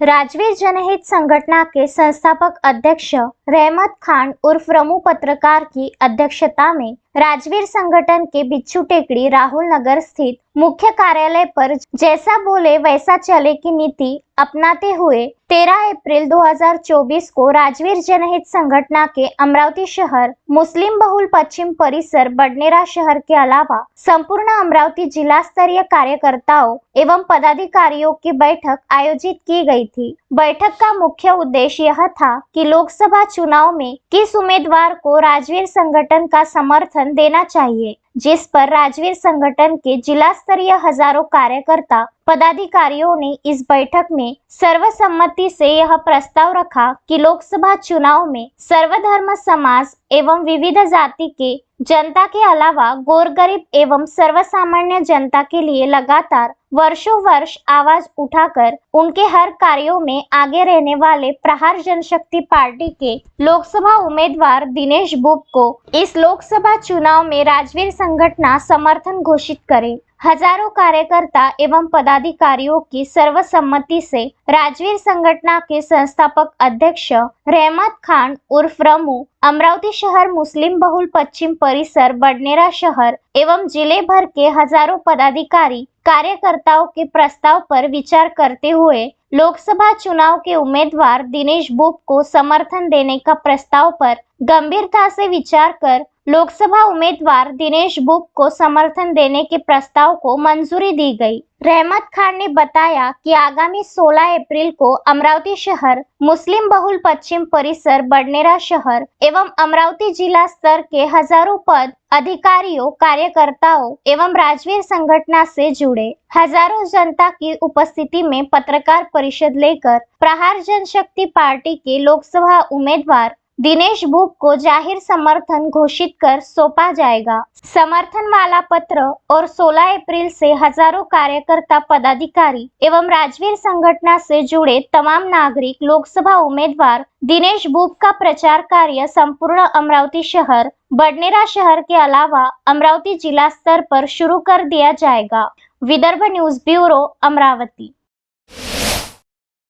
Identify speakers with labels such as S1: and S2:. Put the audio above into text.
S1: राजवीर जनहित संगठना के संस्थापक अध्यक्ष रहमत खान उर्फ़ रमू पत्रकार की अध्यक्षता में राजवीर संगठन के बिच्छू टेकड़ी राहुल नगर स्थित मुख्य कार्यालय पर जैसा बोले वैसा चले की नीति अपनाते हुए 13 अप्रैल 2024 को राजवीर जनहित संगठना के अमरावती शहर, मुस्लिम बहुल पश्चिम परिसर, बडनेरा शहर के अलावा संपूर्ण अमरावती जिला स्तरीय कार्यकर्ताओं एवं पदाधिकारियों की बैठक आयोजित की गई थी। बैठक का मुख्य उद्देश्य यह था कि लोकसभा चुनाव में किस उम्मीदवार को राजवीर संगठन का समर्थन देना चाहिए, जिस पर राजवीर संगठन के जिला स्तरीय हज़ारों कार्यकर्ता पदाधिकारियों ने इस बैठक में सर्वसम्मति से यह प्रस्ताव रखा कि लोकसभा चुनाव में सर्वधर्म समाज एवं विविध जाति के जनता के अलावा गोर गरीब एवं सर्वसामान्य जनता के लिए लगातार वर्षों वर्ष आवाज़ उठाकर उनके हर कार्यों में आगे रहने वाले प्रहार जनशक्ति पार्टी के लोकसभा उम्मीदवार दिनेश बुब को इस लोकसभा चुनाव में राजवीर संगठना समर्थन घोषित करे। हज़ारों कार्यकर्ता एवं पदाधिकारियों की सर्वसम्मति से राजवीर संगठना के संस्थापक अध्यक्ष रहमत खान उर्फ़ रमू, अमरावती शहर मुस्लिम बहुल पश्चिम परिसर, बडनेरा शहर एवं ज़िले भर के हज़ारों पदाधिकारी कार्यकर्ताओं के प्रस्ताव पर विचार करते हुए लोकसभा चुनाव के उम्मीदवार दिनेश बुप को समर्थन देने का प्रस्ताव पर गंभीरता से विचार कर लोकसभा उम्मीदवार दिनेश बुब को समर्थन देने के प्रस्ताव को मंजूरी दी गई। रहमत खान ने बताया कि आगामी 16 अप्रैल को अमरावती शहर, मुस्लिम बहुल पश्चिम परिसर, बडनेरा शहर एवं अमरावती जिला स्तर के हज़ारों पद, अधिकारियों, कार्यकर्ताओं एवं राजवीर संगठना से जुड़े हज़ारों जनता की उपस्थिति में पत्रकार परिषद लेकर प्रहार जनशक्ति पार्टी के लोकसभा उम्मीदवार दिनेश बुब को ज़ाहिर समर्थन घोषित कर सौंपा जाएगा। समर्थन वाला पत्र और 16 अप्रैल से हज़ारों कार्यकर्ता, पदाधिकारी एवं राजवीर संगठना से जुड़े तमाम नागरिक, लोकसभा उम्मीदवार, दिनेश बुब का प्रचार कार्य संपूर्ण अमरावती शहर, बडनेरा शहर के अलावा अमरावती जिला स्तर पर शुरू कर दिया जाएगा। Vidarbha news bureau, Amravati.